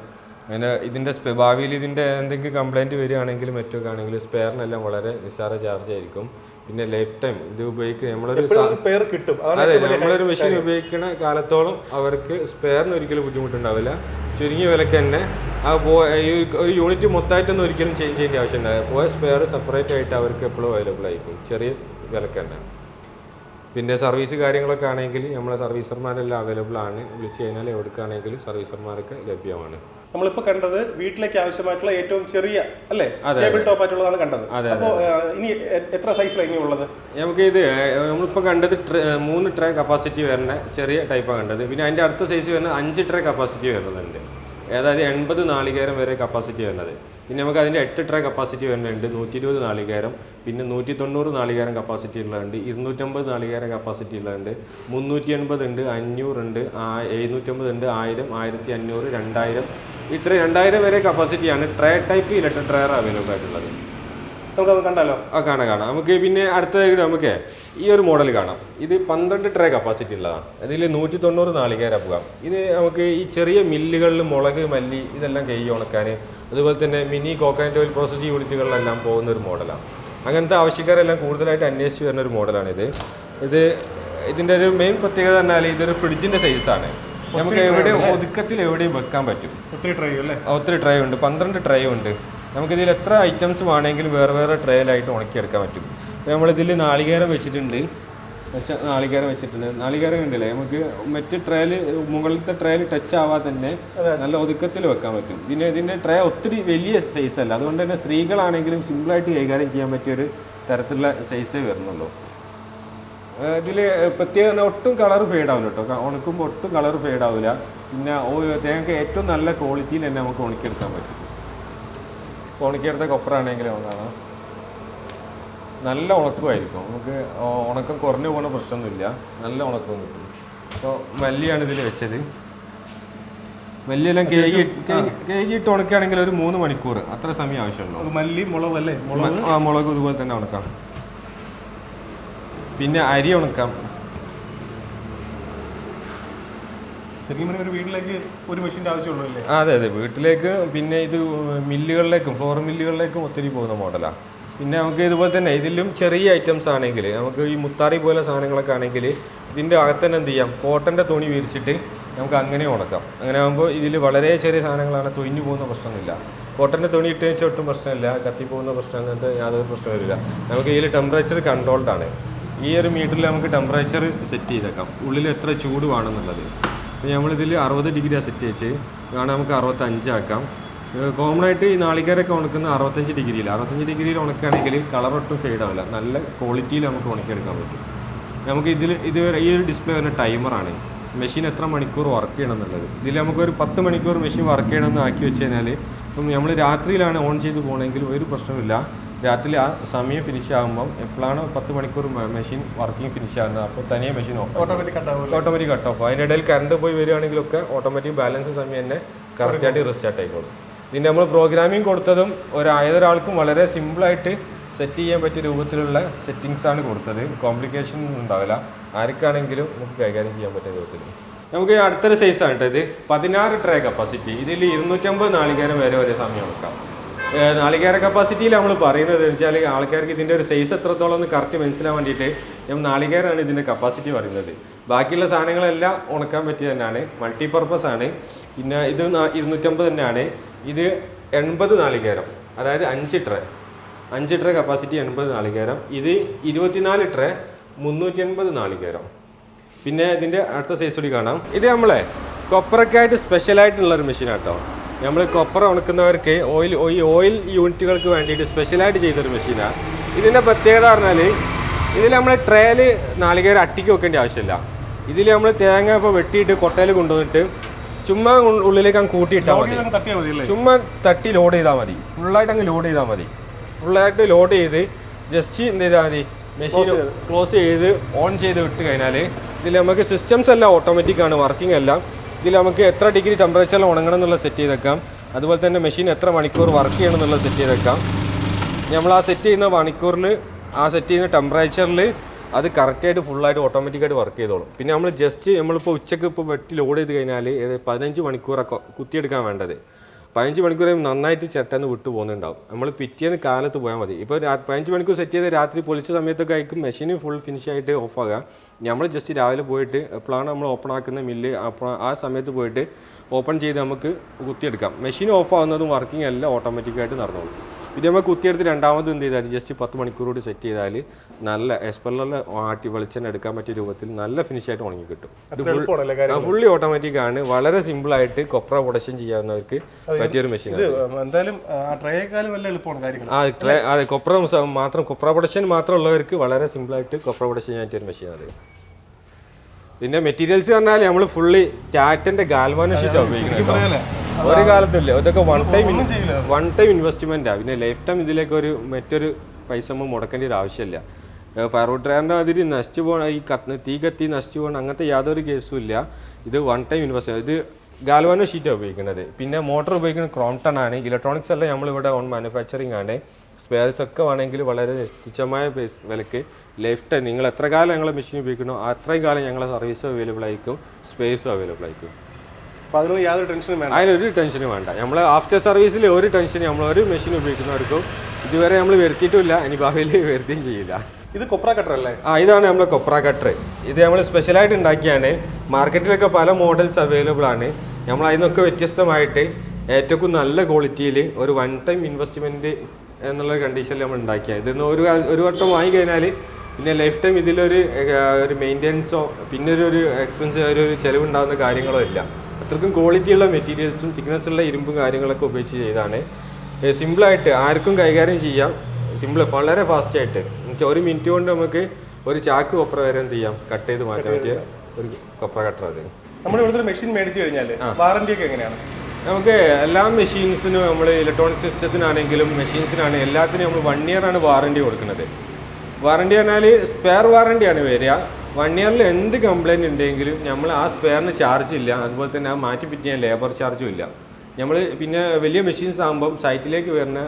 അതിന് ഇതിന്റെ ഭാവിയിൽ ഇതിന്റെ എന്തെങ്കിലും കംപ്ലൈന്റ് വരികയാണെങ്കിലും മറ്റൊക്കെ ആണെങ്കിലും സ്പെയറിനെല്ലാം വളരെ നിസ്സാര ചാർജ് ആയിരിക്കും. പിന്നെ ലൈഫ് ടൈം ഇത് ഉപയോഗിക്കുക നമ്മളൊരു സ്പെയർ കിട്ടും. അതെ നമ്മളൊരു മെഷീൻ ഉപയോഗിക്കുന്ന കാലത്തോളം അവർക്ക് സ്പെയറിന് ഒരിക്കലും ബുദ്ധിമുട്ടുണ്ടാവില്ല. ചുരുങ്ങിയ വിലക്ക് തന്നെ ആ പോ ഒരു യൂണിറ്റ് മൊത്തമായിട്ടൊന്നും ഒരിക്കലും ചേഞ്ച് ചെയ്യേണ്ട ആവശ്യം ഉണ്ടാവില്ല പോയ സ്പെയർ സെപ്പറേറ്റ് ആയിട്ട് അവർക്ക് എപ്പോഴും അവൈലബിൾ ആയിരിക്കും. ചെറിയ വിലക്ക് തന്നെ. പിന്നെ സർവീസ് കാര്യങ്ങളൊക്കെ ആണെങ്കിൽ നമ്മളെ സർവീസർമാരെല്ലാം അവൈലബിൾ ആണ്. വിളിച്ചു കഴിഞ്ഞാൽ എവിടെക്കാണെങ്കിലും സർവീസർമാരൊക്കെ ലഭ്യമാണ്. നമ്മളിപ്പോ കണ്ടത് വീട്ടിലേക്ക് ആവശ്യമായിട്ടുള്ള ഏറ്റവും ചെറിയ അല്ലേ? ടേബിൾ ടോപ്പ് ആയിട്ടുള്ളതാണ് കണ്ടത്. അപ്പോ അപ്പോൾ ഇനി എത്ര സൈസിലാണ് ഇനി ഉള്ളത്? നമുക്ക് ഇത് നമ്മളിപ്പോൾ കണ്ടത് മൂന്ന് ട്രേ കപ്പാസിറ്റി വരുന്ന ചെറിയ ടൈപ്പാണ് കണ്ടത്. പിന്നെ അതിന്റെ അടുത്ത സൈസ് വരുന്ന അഞ്ച് ട്രേ കപ്പാസിറ്റി വരുന്നുണ്ട്. അതായത് എൺപത് നാളികേരം വരെ കപ്പാസിറ്റി വരുന്നത്. പിന്നെ നമുക്ക് അതിന്റെ എട്ട് ട്രേ കപ്പാസിറ്റി വരുന്നുണ്ട്. നൂറ്റി ഇരുപത് നാളികേരം പിന്നെ നൂറ്റി തൊണ്ണൂറ് നാളികേരം കപ്പാസിറ്റി ഉള്ളതുണ്ട്. ഇരുന്നൂറ്റമ്പത് നാളികേരം കപ്പാസിറ്റി ഉള്ളതുണ്ട്. മുന്നൂറ്റി എൺപത് ഉണ്ട് അഞ്ഞൂറുണ്ട് എഴുന്നൂറ്റമ്പത് ഉണ്ട് ആയിരം ആയിരത്തി അഞ്ഞൂറ് രണ്ടായിരം. ഇത്ര രണ്ടായിരം വരെ കപ്പാസിറ്റിയാണ് tray type electric dryer available ആയിട്ടുള്ളത്. നമുക്കത് കണ്ടാലോ? ആ കാണാം കാണാം. നമുക്ക് പിന്നെ അടുത്ത നമുക്ക് ഈ ഒരു മോഡൽ കാണാം. ഇത് പന്ത്രണ്ട് ട്രേ കപ്പാസിറ്റി ഉള്ളതാണ്. അതിൽ നൂറ്റി തൊണ്ണൂറ് നാളികേര പോകാം. ഇത് നമുക്ക് ഈ ചെറിയ മില്ലുകളിൽ മുളക് മല്ലി ഇതെല്ലാം കൈ ഉണക്കാൻ അതുപോലെ തന്നെ മിനി കോക്കനറ്റ് ഓയിൽ പ്രോസസ് യൂണിറ്റുകളിലെല്ലാം പോകുന്ന ഒരു മോഡലാണ് അങ്ങനത്തെ ആവശ്യക്കാരെല്ലാം കൂടുതലായിട്ട് അന്വേഷിച്ച് വരുന്ന ഒരു മോഡലാണിത് ഇത്. ഇതിന്റെ ഒരു മെയിൻ പ്രത്യേകത പറഞ്ഞാൽ ഇതൊരു ഫ്രിഡ്ജിന്റെ സൈസാണ് നമുക്ക് എവിടെ ഒതുക്കത്തിൽ എവിടെയും വെക്കാൻ പറ്റും. ഒത്തിരി ട്രൈ അല്ലേ? ഒത്തിരി ട്രൈ ഉണ്ട്. പന്ത്രണ്ട് ട്രൈ ഉണ്ട്. നമുക്കിതിൽ എത്ര ഐറ്റംസ് വേണമെങ്കിലും വേറെ വേറെ ട്രേയിലായിട്ട് ഉണക്കിയെടുക്കാൻ പറ്റും. അപ്പോൾ നമ്മളിതിൽ നാളികേരം വെച്ചിട്ടുണ്ട്. വെച്ച നാളികേരം വെച്ചിട്ടുണ്ട്. നാളികേരം ഉണ്ടല്ലേ നമുക്ക് മറ്റ് ട്രേയിൽ മുകളിലത്തെ ട്രേയിൽ ടച്ച് ആവാതെ തന്നെ നല്ല ഒതുക്കത്തിൽ വെക്കാൻ പറ്റും. പിന്നെ ഇതിന്റെ ട്രേ ഒത്തിരി വലിയ സൈസ് അല്ല. അതുകൊണ്ട് തന്നെ സ്ത്രീകളാണെങ്കിലും സിമ്പിളായിട്ട് കൈകാര്യം ചെയ്യാൻ പറ്റിയൊരു തരത്തിലുള്ള സൈസേ വരുന്നുള്ളൂ. ഇതിൽ പ്രത്യേക ഒട്ടും കളർ ഫെയ്ഡ് ആവില്ല കേട്ടോ ഉണക്കുമ്പോൾ ഒട്ടും കളർ ഫെയ്ഡ് ആവില്ല. പിന്നെ ഓ- തേങ്ങക്ക് ഏറ്റവും നല്ല ക്വാളിറ്റിയിൽ തന്നെ നമുക്ക് ഉണക്കിയെടുക്കാൻ പറ്റും. ഉണക്കിയെടുത്ത കൊപ്രാണെങ്കിലും ഒന്നാണ്. നല്ല ഉണക്കമായിരിക്കും. നമുക്ക് ഉണക്കം കുറഞ്ഞു പോകുന്ന പ്രശ്നമൊന്നുമില്ല. നല്ല ഉണക്കം കിട്ടും. അപ്പോൾ മല്ലിയാണ് ഇതിൽ വെച്ചത്. മല്ലിയെല്ലാം കേക്ക് കേക്ക് ഇട്ട് ഉണക്കുകയാണെങ്കിൽ ഒരു മൂന്ന് മണിക്കൂർ. അത്ര സമയം ആവശ്യമുള്ളൂ. മല്ലി മുളക് അല്ലേ? മുളക്? ആ മുളക് ഇതുപോലെ തന്നെ ഉണക്കാം. പിന്നെ അരി ഉണക്കാം. ശരിക്കും ഒരു വീട്ടിലേക്ക് ഒരു മെഷീന്റെ ആവശ്യമുള്ളൂ അല്ലേ അതെ അതെ. വീട്ടിലേക്ക് പിന്നെ ഇത് മില്ലുകളിലേക്കും ഫ്ലോർ മില്ലുകളിലേക്കും ഒത്തിരി പോകുന്ന മോഡലാണ് പിന്നെ നമുക്ക് ഇതുപോലെ തന്നെ ഇതിലും ചെറിയ ഐറ്റംസ് ആണെങ്കിൽ നമുക്ക് ഈ മുത്താറി പോലെ സാധനങ്ങളൊക്കെ ആണെങ്കിൽ ഇതിന്റെ അകത്ത് തന്നെ എന്ത് ചെയ്യാം? കോട്ടന്റെ തുണി വിരിച്ചിട്ട് നമുക്ക് അങ്ങനെ ഉണക്കാം. അങ്ങനെ ആകുമ്പോൾ ഇതിൽ വളരെ ചെറിയ സാധനങ്ങളാണ് തൊയിഞ്ഞു പോകുന്ന പ്രശ്നമില്ല. കോട്ടന്റെ തുണി ഇട്ട് വെച്ചാൽ ഒട്ടും പ്രശ്നമില്ല. കത്തിപ്പോകുന്ന പ്രശ്നം അങ്ങനത്തെ യാതൊരു പ്രശ്നം വരില്ല. നമുക്ക് ഇതിൽ ടെമ്പറേച്ചർ കൺട്രോൾഡ് ആണ്. ഈ ഒരു മീറ്ററിൽ നമുക്ക് ടെമ്പറേച്ചർ സെറ്റ് ചെയ്തേക്കാം. ഉള്ളിൽ എത്ര ചൂട് വേണമെന്നുള്ളത് അപ്പോൾ നമ്മളിതിൽ അറുപത് ഡിഗ്രിയാണ് സെറ്റ് വെച്ച് വേണം നമുക്ക് അറുപത്തഞ്ചാക്കാം കോമൺ ആയിട്ട് ഈ നാളികേരൊക്കെ ഉണക്കുന്ന അറുപത്തഞ്ച് ഡിഗ്രിയിൽ അറുപത്തഞ്ച് ഡിഗ്രിയിൽ ഉണക്കുകയാണെങ്കിൽ കളർ ഒട്ടും ഫെയ്ഡ് ആവില്ല. നല്ല ക്വാളിറ്റിയിൽ നമുക്ക് ഉണക്കിയെടുക്കാൻ പറ്റും. നമുക്ക് ഇതിൽ ഇത് ഈ ഒരു ഡിസ്പ്ലേ വരുന്ന ടൈമറാണ് മെഷീൻ എത്ര മണിക്കൂർ വർക്ക് ചെയ്യണം എന്നുള്ളത്. ഇതിൽ നമുക്കൊരു പത്ത് മണിക്കൂർ മെഷീൻ വർക്ക് ചെയ്യണമെന്ന് ആക്കി വെച്ച് കഴിഞ്ഞാൽ നമ്മൾ രാത്രിയിലാണ് ഓൺ ചെയ്ത് പോകണമെങ്കിൽ ഒരു പ്രശ്നമില്ല രാത്രി ആ സമയം ഫിനിഷ് ആകുമ്പോൾ എപ്പോഴാണ് പത്ത് മണിക്കൂർ മെഷീൻ വർക്കിംഗ് ഫിനിഷ് ആകുന്നത് അപ്പോൾ തനിയെ machine off automatic cut off അതിന്റെ ഇടയിൽ കറണ്ട് പോയി വരികയാണെങ്കിലൊക്കെ ഓട്ടോമാറ്റിക് ബാലൻസ് സമയം തന്നെ കറക്റ്റായിട്ട് റിസ്റ്റാർട്ട് ആയിക്കോളും. ഇതിന്റെ നമ്മൾ പ്രോഗ്രാമിംഗ് കൊടുത്തതും ഒരു ഏതൊരാൾക്കും വളരെ സിമ്പിളായിട്ട് സെറ്റ് ചെയ്യാൻ പറ്റിയ രൂപത്തിലുള്ള സെറ്റിങ്സ് ആണ് കൊടുത്തത്. കോംപ്ലിക്കേഷൻ ഉണ്ടാവില്ല. ആർക്കാണെങ്കിലും നമുക്ക് കൈകാര്യം ചെയ്യാൻ പറ്റിയ രൂപത്തിൽ. നമുക്ക് അടുത്തൊരു സൈസാണ് കേട്ടത് കേട്ടോ ഇത്. പതിനാറ് ട്രേ കപ്പാസിറ്റി ഇതിൽ ഇരുന്നൂറ്റമ്പത് നാളികേരം വരെ ഒരേ സമയം വെക്കാം. ഏഹ് നാളികേര കപ്പാസിറ്റിയിൽ നമ്മൾ പറയുന്നത്. വെച്ചാൽ ആൾക്കാർക്ക് ഇതിന്റെ ഒരു സൈസ് എത്രത്തോളം എന്ന് കറക്റ്റ് മനസ്സിലാൻ വേണ്ടിയിട്ട് നമ്മൾ നാളികേരാണ് ഇതിന്റെ കപ്പാസിറ്റി പറയുന്നത്. ബാക്കിയുള്ള സാധനങ്ങളെല്ലാം ഉണക്കാൻ പറ്റിയ തന്നെയാണ്. മൾട്ടിപർപ്പസ് ആണ്. പിന്നെ ഇത് ഇരുന്നൂറ്റമ്പത് തന്നെയാണ്. ഇത് എൺപത് നാളികേരം. അതായത് അഞ്ച് ട്രേ അഞ്ച് ട്രേ കപ്പാസിറ്റി എൺപത് നാളികേരം. ഇത് ഇരുപത്തിനാല് ട്രേ മുന്നൂറ്റി എൺപത് നാളികേരം. പിന്നെ ഇതിന്റെ അടുത്ത സൈസ് കൂടി കാണാം. ഇത് നമ്മളെ കൊപ്പറക്കായിട്ട് സ്പെഷ്യലായിട്ടുള്ള ഒരു മെഷീൻ ആട്ടോ നമ്മൾ കൊപ്പറ ഉണക്കുന്നവർക്ക് ഓയിൽ ഈ ഓയിൽ യൂണിറ്റുകൾക്ക് വേണ്ടിയിട്ട് സ്പെഷ്യലായിട്ട് ചെയ്തൊരു മെഷീനാണ് ഇതിന്റെ പ്രത്യേകത പറഞ്ഞാൽ ഇതിൽ നമ്മൾ ട്രേയിൽ നാളികേരം അട്ടിക്ക് വെക്കേണ്ട ആവശ്യമില്ല. ഇതിൽ നമ്മൾ തേങ്ങ ഇപ്പോൾ വെട്ടിയിട്ട് കൊട്ടയിൽ കൊണ്ടുവന്നിട്ട് ചുമ്മാ ഉള്ളിലേക്ക് അങ്ങ് കൂട്ടിയിട്ടാൽ മതി. ചുമ്മാ തട്ടി ലോഡ് ചെയ്താൽ മതി. ഫുള്ളായിട്ട് അങ്ങ് ലോഡ് ചെയ്താൽ മതി. ഫുള്ളായിട്ട് ലോഡ് ചെയ്ത് ജസ്റ്റ് എന്ത് ചെയ്താൽ മതി? മെഷീൻ ക്ലോസ് ചെയ്ത്. ഓൺ ചെയ്ത് വിട്ട് കഴിഞ്ഞാൽ ഇതിൽ നമുക്ക് സിസ്റ്റംസ് എല്ലാം ഓട്ടോമാറ്റിക് ആണ് വർക്കിംഗ് എല്ലാം. ഇതിൽ നമുക്ക് എത്ര ഡിഗ്രി ടെമ്പറേച്ചറിൽ ഉണങ്ങണം എന്നുള്ള സെറ്റ് ചെയ്തേക്കാം. അതുപോലെ തന്നെ മെഷീൻ എത്ര മണിക്കൂർ വർക്ക് ചെയ്യണം എന്നുള്ള സെറ്റ് ചെയ്തേക്കാം. നമ്മൾ ആ സെറ്റ് ചെയ്യുന്ന മണിക്കൂറിൽ ആ സെറ്റ് ചെയ്യുന്ന ടെമ്പറേച്ചറിൽ അത് കറക്റ്റായിട്ട് ഫുള്ളായിട്ട് ഓട്ടോമാറ്റിക്കായിട്ട് വർക്ക് ചെയ്തോളും. പിന്നെ നമ്മൾ ജസ്റ്റ് നമ്മളിപ്പോൾ ഉച്ചയ്ക്ക് ഇപ്പോൾ വെട്ടി ലോഡ് ചെയ്ത് കഴിഞ്ഞാൽ പതിനഞ്ച് മണിക്കൂറൊക്കെ കുത്തിയെടുക്കാൻ വേണ്ടത്. പതിനഞ്ച് മണിക്കൂർ നന്നായിട്ട് ചിരട്ടെന്ന് വിട്ടു പോകുന്നുണ്ടാവും. നമ്മൾ പിറ്റേന്ന് കാലത്ത് പോയാൽ മതി. ഇപ്പോൾ പതിനഞ്ച് മണിക്കൂർ സെറ്റ് ചെയ്ത് രാത്രി പൊളിച്ച സമയത്തൊക്കെ ആയിരിക്കും മെഷീൻ ഫുൾ ഫിനിഷ് ആയിട്ട് ഓഫ് ആകാം. നമ്മൾ ജസ്റ്റ് രാവിലെ പോയിട്ട് എപ്പോഴാണ് നമ്മൾ ഓപ്പൺ ആക്കുന്ന മില്ല് ആ സമയത്ത് പോയിട്ട് ഓപ്പൺ ചെയ്ത് നമുക്ക് കുത്തിയെടുക്കാം. മെഷീൻ ഓഫ് ആകുന്നതും വർക്കിംഗ് എല്ലാം ഓട്ടോമാറ്റിക്കായിട്ട് നടന്നോളും. ഇത് നമ്മൾ കുത്തിയെടുത്ത് രണ്ടാമത് എന്ത് ചെയ്താൽ ജസ്റ്റ് പത്ത് മണിക്കൂർ കൂടി സെറ്റ് ചെയ്താൽ നല്ല എസ്പെല്ലറിൽ ആട്ടി വെളിച്ചെണ്ണ എടുക്കാൻ പറ്റിയ രൂപത്തിൽ നല്ല ഫിനിഷ് ആയിട്ട് ഉണങ്ങി കിട്ടും. ഇത് ഫുള്ളി ഓട്ടോമാറ്റിക് ആണ്. വളരെ സിമ്പിൾ ആയിട്ട് കൊപ്ര പ്രൊഡക്ഷൻ ചെയ്യാവുന്നവർക്ക് പറ്റിയൊരു മെഷീൻ എന്തായാലും ട്രേ- അതെ കൊപ്ര മാത്രം കൊപ്ര പ്രൊഡക്ഷൻ മാത്രം ഉള്ളവർക്ക് വളരെ സിമ്പിൾ ആയിട്ട് കൊപ്ര പ്രൊഡക്ഷൻ ചെയ്യാൻ പറ്റിയൊരു മെഷീൻ അത് പിന്നെ മെറ്റീരിയൽസ് പറഞ്ഞാൽ നമ്മൾ ഫുള്ളി ടാറ്റന്റെ ഗാൽവാന ഷീറ്റ് ഉപയോഗിക്കുന്നത് ഒരു കാലത്തില്ല ഇതൊക്കെ വൺ ടൈം വൺ ടൈം ഇൻവെസ്റ്റ്മെന്റാണ് പിന്നെ ലൈഫ് ടൈം ഇതിലേക്ക് ഒരു മറ്റൊരു പൈസ നമ്മൾ മുടക്കേണ്ട ഒരു ആവശ്യമില്ല. ഫയർവുഡ് ട്രയറിന്റെ അതിരി നശിച്ചു പോകണം ഈ കത്ത് തീ കത്തി നശിച്ചു പോകണം അങ്ങനത്തെ യാതൊരു കേസും ഇല്ല. ഇത് വൺ ടൈം ഇൻവെസ്റ്റ് ഇത് ഗാൽവാനോ ഷീറ്റാണ് ഉപയോഗിക്കുന്നത്. പിന്നെ മോട്ടർ ഉപയോഗിക്കുന്നത് ക്രോംടൺ ആണ്. ഇലക്ട്രോണിക്സ് എല്ലാം നമ്മളിവിടെ ഓൺ മാനുഫാക്ചറിങ് ആണ്. സ്പെയർസ് ഒക്കെ വേണമെങ്കിൽ വളരെ പൈസ വിലക്ക് ലൈഫ് ടൈം നിങ്ങൾ എത്ര കാലം ഞങ്ങളെ മെഷീൻ ഉപയോഗിക്കണോ അത്രയും കാലം ഞങ്ങളെ സർവീസും അവൈലബിൾ ആയിരിക്കും സ്പേസും അവൈലബിൾ ആയിരിക്കും. യാതൊരു ടെൻഷനും വേണ്ട. അതിനൊരു ടെൻഷനും വേണ്ട. നമ്മൾ ആഫ്റ്റർ സർവീസിൽ ഒരു ടെൻഷനും നമ്മൾ ഒരു മെഷീൻ ഉപയോഗിക്കുന്നവർക്കും ഇതുവരെ നമ്മൾ വരുത്തിയിട്ടില്ല ഇനി ഭാവിയിൽ വരുത്തുകയും ചെയ്യില്ല. ഇത് കൊപ്ര കട്ടർ അല്ലേ? ആ ഇതാണ് നമ്മുടെ കൊപ്ര കട്ടർ ഇത് നമ്മൾ സ്പെഷ്യലായിട്ട് ഉണ്ടാക്കിയാണ്. മാർക്കറ്റിലൊക്കെ പല മോഡൽസ് അവൈലബിൾ ആണ്. നമ്മൾ അതിനൊക്കെ വ്യത്യസ്തമായിട്ട് ഏറ്റവും നല്ല ക്വാളിറ്റിയിൽ ഒരു വൺ ടൈം ഇൻവെസ്റ്റ്മെന്റ് എന്നുള്ള കണ്ടീഷനിൽ നമ്മൾ ഉണ്ടാക്കിയ ഇതെന്ന് ഒരു ഒരു വട്ടം വാങ്ങി കഴിഞ്ഞാൽ പിന്നെ ലൈഫ് ടൈം ഇതിലൊരു ഒരു മെയിന്റെനൻസോ പിന്നെ ഒരു എക്സ്പെൻസോ ഒരു ചിലവുണ്ടാകുന്ന കാര്യങ്ങളോ ഇല്ല. അത്രക്കും ക്വാളിറ്റിയുള്ള മെറ്റീരിയൽസും തിക്നെസ് ഉള്ള ഇരുമ്പും കാര്യങ്ങളൊക്കെ ഉപയോഗിച്ച് ചെയ്താണ്. സിമ്പിളായിട്ട് ആർക്കും കൈകാര്യം ചെയ്യാം. സിമ്പിൾ വളരെ ഫാസ്റ്റായിട്ട് എന്നുവെച്ചാൽ ഒരു മിനിറ്റ് കൊണ്ട് നമുക്ക് ഒരു ചാക്ക് കൊപ്ര വരെ എന്ത് ചെയ്യാം? കട്ട് ചെയ്ത് മാറ്റാൻ പറ്റിയ ഒരു കൊപ്ര കട്ടർ അത് നമ്മൾ ഇവിടുത്തെ മെഷീൻ മേടിച്ചു കഴിഞ്ഞാൽ വാറന്റി ഒക്കെ എങ്ങനെയാണ്? നമുക്ക് എല്ലാ മെഷീൻസിനും നമ്മൾ ഇലക്ട്രോണിക് സിസ്റ്റത്തിനാണെങ്കിലും മെഷീൻസിനാണ് എല്ലാത്തിനും നമ്മൾ വൺ ഇയർ ആണ് വാറണ്ടി കൊടുക്കുന്നത്. വാറണ്ടി പറഞ്ഞാൽ സ്പെയർ വാറണ്ടിയാണ് വരിക. വൺ ഇയറിൽ എന്ത് കംപ്ലൈന്റ് ഉണ്ടെങ്കിലും നമ്മൾ ആ സ്പെയറിന് ചാർജ് ഇല്ല. അതുപോലെ തന്നെ ആ മാറ്റി ഫിറ്റ് ചെയ്യാൻ ലേബർ ചാർജും ഇല്ല. നമ്മൾ പിന്നെ വലിയ മെഷീൻസ് ആകുമ്പം സൈറ്റിലേക്ക് വരുന്ന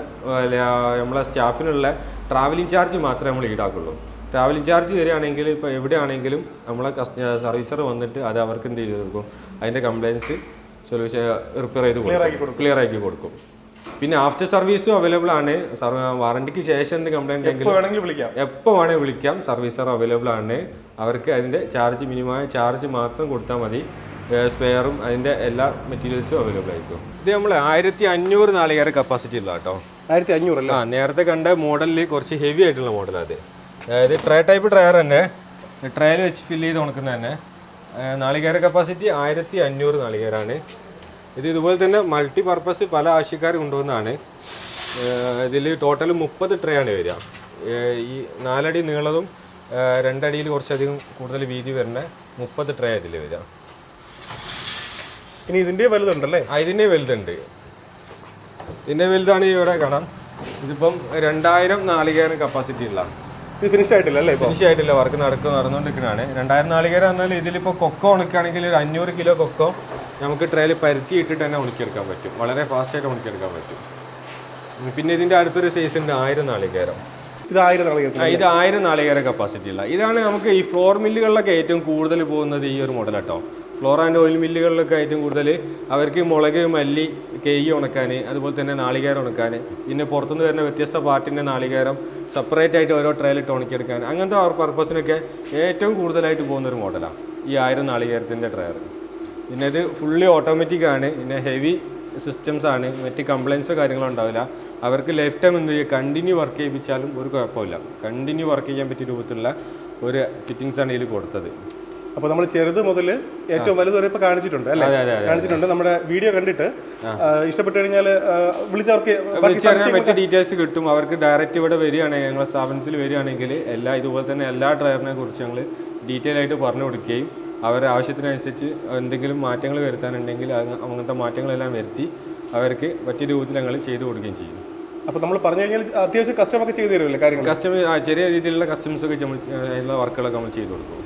നമ്മളെ സ്റ്റാഫിനുള്ള ട്രാവലിംഗ് ചാർജ് മാത്രമേ നമ്മൾ ഈടാക്കുള്ളൂ. ട്രാവലിംഗ് ചാർജ് തരികയാണെങ്കിൽ ഇപ്പോൾ എവിടെയാണെങ്കിലും നമ്മളെ കസ്റ്റ സർവീസർ വന്നിട്ട് അത് അവർക്ക് എന്ത് ചെയ്ത് കൊടുക്കും? അതിന്റെ കംപ്ലയിൻസ് സൊല്യൂഷൻ റിപ്പയർ ചെയ്ത് കൊടുക്കും. ക്ലിയർ ആക്കി കൊടുക്കും. പിന്നെ ആഫ്റ്റർ സർവീസും അവൈലബിൾ ആണ്. വാറണ്ടിക്ക് ശേഷം എന്ത് കംപ്ലൈന്റ് എപ്പോൾ വേണമെങ്കിൽ വിളിക്കാം. സർവീസർ അവൈലബിൾ ആണ്. അവർക്ക് അതിന്റെ ചാർജ് മിനിമമായ ചാർജ് മാത്രം കൊടുത്താൽ മതി. സ്പെയറും അതിന്റെ എല്ലാ മെറ്റീരിയൽസും അവൈലബിൾ ആയിരിക്കും. ഇത് നമ്മൾ ആയിരത്തി അഞ്ഞൂറ് നാളികേര കപ്പാസിറ്റി ഉള്ള കേട്ടോ ആയിരത്തി അഞ്ഞൂറ് അല്ലേ? ആ നേരത്തെ കണ്ട മോഡലിൽ കുറച്ച് ഹെവി ആയിട്ടുള്ള മോഡലാണ് അത് അതായത് ട്രേ ടൈപ്പ് ട്രയർ തന്നെ. ട്രയൽ വെച്ച് ഫില്ല് ചെയ്ത് ഉണക്കുന്ന തന്നെ. നാളികേര കപ്പാസിറ്റി ആയിരത്തി അഞ്ഞൂറ് നാളികേരാണ്. ഇത് ഇതുപോലെ തന്നെ മൾട്ടി പർപ്പസ് പല ആവശ്യക്കാർ കൊണ്ടുവന്നതാണ്. ഇതിൽ ടോട്ടൽ മുപ്പത് ട്രേ ആണ് വരിക. ഈ നാലടി നീളതും രണ്ടടിയിൽ കുറച്ചധികം കൂടുതൽ വീതി വരുന്ന മുപ്പത് ട്രേ അതിൽ വരിക. ഇനി ഇതിന്റെ വലുതുണ്ടല്ലേ? ആ ഇതിന്റെ വലുതുണ്ട്. ഇതിന്റെ വലുതാണ് ഇവിടെ കാണാം. ഇതിപ്പം രണ്ടായിരം നാളികേരം കപ്പാസിറ്റി ഉള്ള. ഇത് ഫിനിഷ് ആയിട്ടില്ല അല്ലേ ഫിനിഷ് ആയിട്ടില്ല. വർക്ക് നടക്കും നടന്നുകൊണ്ടിരിക്കുന്നതാണ് രണ്ടായിരം നാളികേരം പറഞ്ഞാൽ ഇതിലിപ്പോൾ കൊക്കോ ഉണക്കുകയാണെങ്കിൽ ഒരു അഞ്ഞൂറ് കിലോ കൊക്കോ നമുക്ക് ട്രേയിൽ പരുത്തി ഇട്ടിട്ട് തന്നെ ഉണക്കിയെടുക്കാൻ പറ്റും. വളരെ ഫാസ്റ്റായിട്ട് ഉണക്കിയെടുക്കാൻ പറ്റും. പിന്നെ ഇതിന്റെ അടുത്തൊരു സൈസ് ഉണ്ട് ആയിരം നാളികേരം. ഇത് ആയിരം നാളെ ആ, ഇത് ആയിരം നാളികേര കപ്പാസിറ്റി ഉള്ള ഇതാണ് നമുക്ക് ഈ ഫ്ലോർ മില്ലുകളിലൊക്കെ ഏറ്റവും കൂടുതൽ പോകുന്നത് ഈ ഒരു മോഡൽ കേട്ടോ ഫ്ലോർ ആൻഡ് ഓയിൽ മില്ലുകളിലൊക്കെ ഏറ്റവും കൂടുതൽ അവർക്ക് മുളക് മല്ലി കേയി ഉണക്കാൻ അതുപോലെ തന്നെ നാളികേരം ഉണക്കാൻ പിന്നെ പുറത്തുനിന്ന് വരുന്ന വ്യത്യസ്ത പാർട്ടിന്റെ നാളികേരം സെപ്പറേറ്റ് ആയിട്ട് ഓരോ ട്രയലിട്ട് ഉണക്കിയെടുക്കാൻ അങ്ങനത്തെ പർപ്പസിനൊക്കെ ഏറ്റവും കൂടുതലായിട്ട് പോകുന്ന ഒരു മോഡലാണ് ഈ ആയിരം നാളികേരത്തിന്റെ ട്രയർ പിന്നെ ഇത് ഫുള്ളി ഓട്ടോമാറ്റിക് ആണ് പിന്നെ ഹെവി സിസ്റ്റംസ് ആണ് മറ്റ് കംപ്ലയിൻസോ കാര്യങ്ങളോ ഉണ്ടാവില്ല. അവർക്ക് ലൈഫ് ടൈം എന്ത് ചെയ്യുക കണ്ടിന്യൂ വർക്ക് ചെയ്യിപ്പിച്ചാലും ഒരു കുഴപ്പമില്ല. കണ്ടിന്യൂ വർക്ക് ചെയ്യാൻ പറ്റിയ രൂപത്തിലുള്ള ഒരു ഫിറ്റിങ്സ് ആണ് ഇതിൽ കൊടുത്തത്. അപ്പോൾ നമ്മൾ ചെറുത് മുതൽ ഏറ്റവും വലുത് വരെ ഇപ്പോൾ കാണിച്ചിട്ടുണ്ട് അല്ലേ? കാണിച്ചിട്ടുണ്ട്. നമ്മുടെ വീഡിയോ കണ്ടിട്ട് ഇഷ്ടപ്പെട്ടു കഴിഞ്ഞാൽ വിളിച്ചവർക്ക് വിളിച്ചറിയാൻ മറ്റു ഡീറ്റെയിൽസ് കിട്ടും. അവർക്ക് ഡയറക്റ്റ് ഇവിടെ വരികയാണെങ്കിൽ ഞങ്ങളുടെ സ്ഥാപനത്തിൽ വരികയാണെങ്കിൽ എല്ലാ ഇതുപോലെ തന്നെ എല്ലാ ഡ്രൈവറിനെ കുറിച്ച് ഞങ്ങൾ ഡീറ്റെയിൽ ആയിട്ട് പറഞ്ഞു കൊടുക്കുകയും അവരുടെ ആവശ്യത്തിനനുസരിച്ച് എന്തെങ്കിലും മാറ്റങ്ങൾ വരുത്താനുണ്ടെങ്കിൽ അങ്ങനത്തെ മാറ്റങ്ങളെല്ലാം വരുത്തി അവർക്ക് പറ്റിയ രൂപത്തിൽ ഞങ്ങൾ ചെയ്തു കൊടുക്കുകയും ചെയ്യും. അപ്പോൾ നമ്മൾ പറഞ്ഞു കഴിഞ്ഞാൽ അത്യാവശ്യം കസ്റ്റമൊക്കെ ചെയ്തു തരുമല്ലേ കാര്യങ്ങൾ. കസ്റ്റമർ ചെറിയ രീതിയിലുള്ള കസ്റ്റമേഴ്സൊക്കെ നമ്മൾ എല്ലാ വർക്കുകളൊക്കെ നമ്മൾ ചെയ്തു കൊടുക്കും.